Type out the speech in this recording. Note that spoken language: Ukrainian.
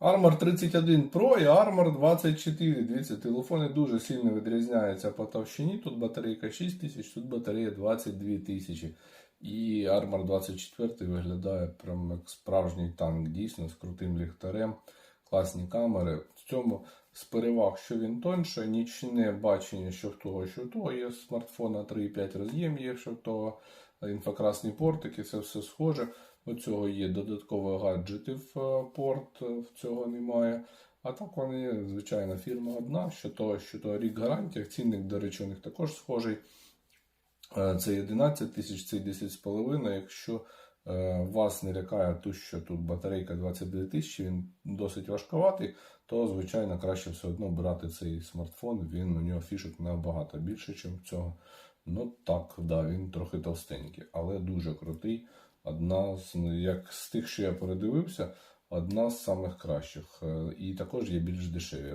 Armor 31 Pro і Armor 24. Дивіться, телефони дуже сильно відрізняються по товщині. Тут батарейка 6000, тут батарея 22 тисячі. І Armor 24 виглядає прям як справжній танк, дійсно, з крутим ліхтарем, класні камери. В цьому з переваг, що він тоньше, нічне бачення, що в того, що в того. Є смартфона 3,5 роз'єм, є що в того інфракрасні портики, це все схоже. У цього є додаткові гаджети в е, порт, е, в цього немає. А так вони, звичайно, фірма одна, що того, що того рік гарантія. Цінник, до речі, у них також схожий. Е, Це 11 тисяч, це 10,5. Якщо вас не лякає то, що тут батарейка 22 тисячі, він досить важковатий, то, звичайно, краще все одно брати цей смартфон. Він у нього фішок набагато більше, ніж цього. Ну так, да, він трохи товстенький, але дуже крутий. Одна з, як з тих, що я передивився, одна з самих кращих. Е, І також є більш дешеві